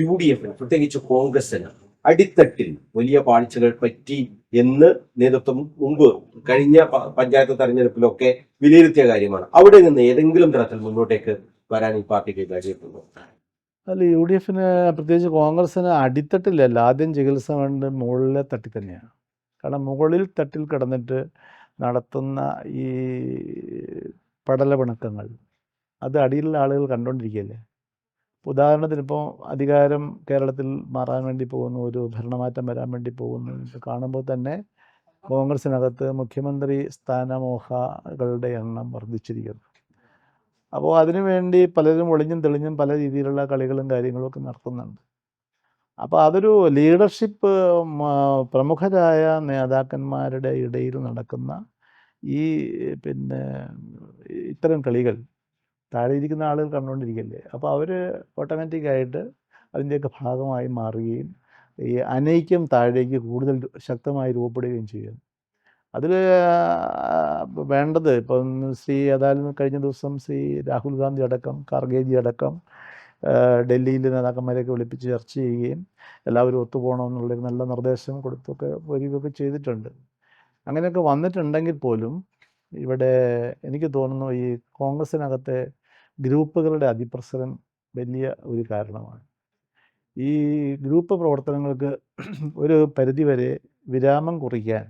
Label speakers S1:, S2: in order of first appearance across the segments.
S1: U D എഫിന് പ്രത്യേകിച്ച് കോൺഗ്രസിന് അടിത്തട്ടിൽ വലിയ പാളിച്ചകൾ പറ്റി എന്ന് നേതൃത്വം മുമ്പ് കഴിഞ്ഞ പഞ്ചായത്ത് തെരഞ്ഞെടുപ്പിലൊക്കെ വിലയിരുത്തിയ കാര്യമാണ്. അവിടെ നിന്ന് ഏതെങ്കിലും തരത്തിൽ മുന്നോട്ടേക്ക് വരാൻ ഈ പാർട്ടിക്ക് കഴിയത്തുള്ളൂ
S2: അല്ല യു ഡി എഫിന് പ്രത്യേകിച്ച് കോൺഗ്രസിന് അടിത്തട്ടിലല്ല. ആദ്യം ചികിത്സ വേണ്ട മുകളിലെ തട്ടിൽ തന്നെയാണ്. കാരണം മുകളിൽ തട്ടിൽ കിടന്നിട്ട് നടത്തുന്ന ഈ പടലപിണക്കങ്ങൾ അത് അടിയിലുള്ള ആളുകൾ കണ്ടുകൊണ്ടിരിക്കുകയല്ലേ ഉദാഹരണത്തിന് ഇപ്പോൾ അധികാരം കേരളത്തിൽ മാറാൻ വേണ്ടി പോകുന്നു ഒരു ഭരണമാറ്റം വരാൻ വേണ്ടി പോകുന്നു കാണുമ്പോൾ തന്നെ കോൺഗ്രസിനകത്ത് മുഖ്യമന്ത്രി സ്ഥാനമോഹകളുടെ എണ്ണം വർദ്ധിച്ചിരിക്കുന്നു. അപ്പോൾ അതിനുവേണ്ടി പലരും ഒളിഞ്ഞും തെളിഞ്ഞും പല രീതിയിലുള്ള കളികളും കാര്യങ്ങളും ഒക്കെ നടത്തുന്നുണ്ട്. അപ്പോൾ അതൊരു ലീഡർഷിപ്പ് പ്രമുഖരായ നേതാക്കന്മാരുടെ ഇടയിൽ നടക്കുന്ന ഈ പിന്നെ ഇത്തരം കളികൾ താഴെ ഇരിക്കുന്ന ആളുകൾ കണ്ടുകൊണ്ടിരിക്കല്ലേ? അപ്പോൾ അവർ ഓട്ടോമാറ്റിക്കായിട്ട് അതിന്റെയൊക്കെ ഭാഗമായി മാറുകയും ഈ അനൈക്യം താഴേക്ക് കൂടുതൽ ശക്തമായി രൂപപ്പെടുകയും ചെയ്യും അതിൽ വേണ്ടത് ഇപ്പം ശ്രീ ഏതായാലും കഴിഞ്ഞ ദിവസം ശ്രീ രാഹുൽ ഗാന്ധി അടക്കം ഖാർഗേജി അടക്കം ഡൽഹിയിൽ നേതാക്കന്മാരെയൊക്കെ വിളിപ്പിച്ച് ചർച്ച ചെയ്യുകയും എല്ലാവരും ഒത്തുപോകണമെന്നുള്ളൊരു നല്ല നിർദ്ദേശം കൊടുത്തൊക്കെ വരികയൊക്കെ ചെയ്തിട്ടുണ്ട്. അങ്ങനെയൊക്കെ വന്നിട്ടുണ്ടെങ്കിൽ പോലും ഇവിടെ എനിക്ക് തോന്നുന്നു ഈ കോൺഗ്രസിനകത്തെ ഗ്രൂപ്പുകളുടെ അതിപ്രസരം വലിയ ഒരു കാരണമാണ്. ഈ ഗ്രൂപ്പ് പ്രവർത്തനങ്ങൾക്ക് ഒരു പരിധിവരെ വിരാമം കുറിക്കാൻ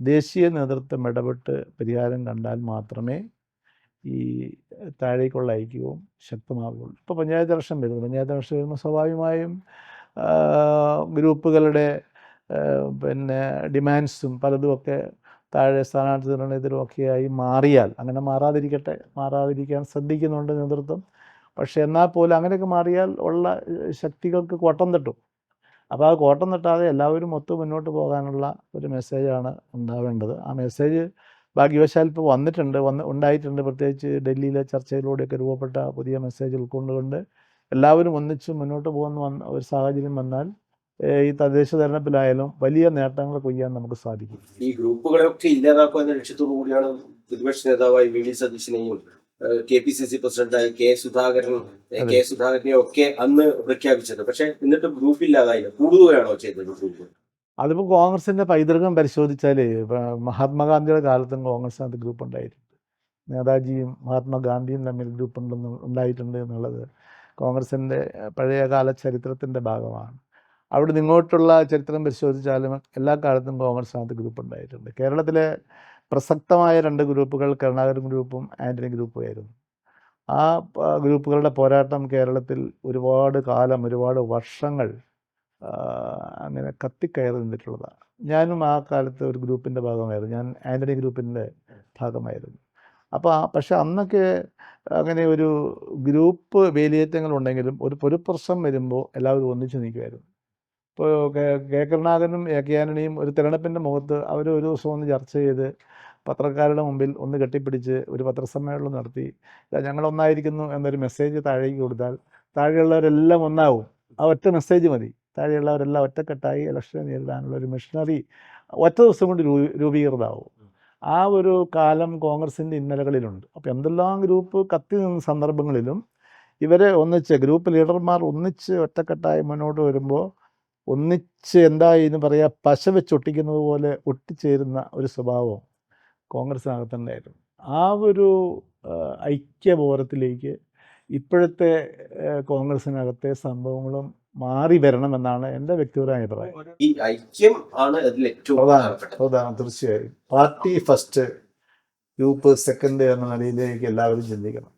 S2: ദേശീയ നേതൃത്വം ഇടപെട്ട് പരിഹാരം കണ്ടാൽ മാത്രമേ ഈ താഴേക്കുള്ള ഐക്യവും ശക്തമാവുകയുള്ളൂ. ഇപ്പോൾ പഞ്ചായത്ത് ഇലക്ഷൻ വരുന്നു. പഞ്ചായത്ത് ഇലക്ഷൻ വരുമ്പോൾ സ്വാഭാവികമായും ഗ്രൂപ്പുകളുടെ പിന്നെ ഡിമാൻഡ്സും പലതുമൊക്കെ താഴെ സ്ഥാനാർത്ഥികളുടെതിലുമൊക്കെയായി മാറിയാൽ അങ്ങനെ മാറാതിരിക്കട്ടെ മാറാതിരിക്കാൻ ശ്രദ്ധിക്കുന്നുണ്ട് നേതൃത്വം. പക്ഷേ എന്നാൽ പോലും അങ്ങനെയൊക്കെ മാറിയാൽ ഉള്ള ശക്തികൾക്ക് കോട്ടം തട്ടും. അപ്പോൾ ആ കോട്ടം തട്ടാതെ എല്ലാവരും ഒത്തു മുന്നോട്ട് പോകാനുള്ള ഒരു മെസ്സേജാണ് ഉണ്ടാവേണ്ടത്. ആ മെസ്സേജ് ഭാഗ്യവശാൽ ഇപ്പോൾ വന്നിട്ടുണ്ട് വന്ന് ഉണ്ടായിട്ടുണ്ട്. പ്രത്യേകിച്ച് ഡൽഹിയിലെ ചർച്ചയിലൂടെയൊക്കെ രൂപപ്പെട്ട പുതിയ മെസ്സേജ് ഉൾക്കൊണ്ടുകൊണ്ട് എല്ലാവരും ഒന്നിച്ച് മുന്നോട്ട് പോകുന്ന വന്ന ഒരു സാഹചര്യം വന്നാൽ ഈ തദ്ദേശ തെരഞ്ഞെടുപ്പിലായാലും വലിയ നേട്ടങ്ങൾ കൊയ്യാൻ നമുക്ക് സാധിക്കും.
S1: ഈ ഗ്രൂപ്പുകളെയൊക്കെ ഇല്ലാതാക്കുക എന്ന ലക്ഷ്യത്തോടു കൂടിയാണ് പ്രതിപക്ഷ നേതാവായി വി ഡി സതീശനെയും കെ പി സി സി പ്രസിഡന്റായി കെ സുധാകരൻ കെ സുധാകരനെയും ഒക്കെ അന്ന് പ്രഖ്യാപിച്ചത്. പക്ഷെ എന്നിട്ട് ഗ്രൂപ്പ് ഇല്ലാതായില്ല. കൂടുകയാണോ ചെയ്തത് ഗ്രൂപ്പ്?
S2: അതിപ്പോൾ കോൺഗ്രസിന്റെ പൈതൃകം പരിശോധിച്ചാൽ മഹാത്മാഗാന്ധിയുടെ കാലത്തും കോൺഗ്രസിനകത്ത് ഗ്രൂപ്പ് ഉണ്ടായിട്ടുണ്ട്. നേതാജിയും മഹാത്മാഗാന്ധിയും തമ്മിൽ ഗ്രൂപ്പ് ഉണ്ടെന്ന് ഉണ്ടായിട്ടുണ്ട് എന്നുള്ളത് കോൺഗ്രസിന്റെ പഴയകാല ചരിത്രത്തിന്റെ ഭാഗമാണ്. അവിടെ നിങ്ങോട്ടുള്ള ചരിത്രം പരിശോധിച്ചാലും എല്ലാ കാലത്തും കോൺഗ്രസിനകത്ത് ഗ്രൂപ്പ് ഉണ്ടായിട്ടുണ്ട്. കേരളത്തിലെ പ്രസക്തമായ രണ്ട് ഗ്രൂപ്പുകൾ കരുണാകരൻ ഗ്രൂപ്പും ആന്റണി ഗ്രൂപ്പും ആയിരുന്നു. ആ ഗ്രൂപ്പുകളുടെ പോരാട്ടം കേരളത്തിൽ ഒരുപാട് കാലം ഒരുപാട് വർഷങ്ങൾ അങ്ങനെ കത്തിക്കയറി നിന്നിട്ടുള്ളതാണ്. ഞാനും ആ കാലത്ത് ഒരു ഗ്രൂപ്പിന്റെ ഭാഗമായിരുന്നു. ഞാൻ ആന്റണി ഗ്രൂപ്പിന്റെ ഭാഗമായിരുന്നു. അപ്പോൾ പക്ഷെ അന്നൊക്കെ അങ്ങനെ ഒരു ഗ്രൂപ്പ് വേലിയേറ്റങ്ങൾ ഉണ്ടെങ്കിലും ഒരു പൊരുപ്രശ്നം വരുമ്പോൾ എല്ലാവരും ഒന്നിച്ച് നിൽക്കുമായിരുന്നു. ഇപ്പോൾ കെ കരുണാകരനും എ കെ ഒരു തിരഞ്ഞെടുപ്പിന്റെ മുഖത്ത് അവർ ഒരു ദിവസം ഒന്ന് ചർച്ച ചെയ്ത് പത്രക്കാരുടെ മുമ്പിൽ ഒന്ന് കെട്ടിപ്പിടിച്ച് ഒരു പത്രസമ്മേളനം നടത്തി. ഞങ്ങളൊന്നായിരിക്കുന്നു എന്നൊരു മെസ്സേജ് താഴേക്ക് കൊടുത്താൽ താഴെയുള്ളവരെല്ലാം ഒന്നാവും. ആ ഒറ്റ മെസ്സേജ് മതി. താഴെയുള്ളവരെല്ലാം ഒറ്റക്കെട്ടായി ഇലക്ഷനെ നേരിടാനുള്ള ഒരു മിഷനറി ഒറ്റ ദിവസം കൊണ്ട് രൂപീകൃതമാവും ആ ഒരു കാലം കോൺഗ്രസിന്റെ ഇന്നലകളിലുണ്ട്. അപ്പോൾ എന്തെല്ലാം ഗ്രൂപ്പ് കത്തി നിന്ന സന്ദർഭങ്ങളിലും ഇവരെ ഒന്നിച്ച് ഗ്രൂപ്പ് ലീഡർമാർ ഒന്നിച്ച് ഒറ്റക്കെട്ടായി മുന്നോട്ട് വരുമ്പോൾ ഒന്നിച്ച് എന്തായി എന്ന് പറയുക പശ വെച്ച് ഒട്ടിക്കുന്നത് പോലെ ഒട്ടിച്ചേരുന്ന ഒരു സ്വഭാവം കോൺഗ്രസിനകത്തുണ്ടായിരുന്നു ആ ഒരു ഐക്യബോധത്തിലേക്ക് ഇപ്പോഴത്തെ കോൺഗ്രസിനകത്തെ സംഭവങ്ങളും മാറി വരണമെന്നാണ് എന്റെ വ്യക്തിപരമായ അഭിപ്രായം.
S1: ഈ ഐക്യം ആണ് അതിൽ ഏറ്റവും
S2: പ്രധാനം തീർച്ചയായും. പാർട്ടി ഫസ്റ്റ് ഗ്രൂപ്പ് സെക്കൻഡ് എന്ന നിലയിലേക്ക് എല്ലാവരും ചിന്തിക്കണം.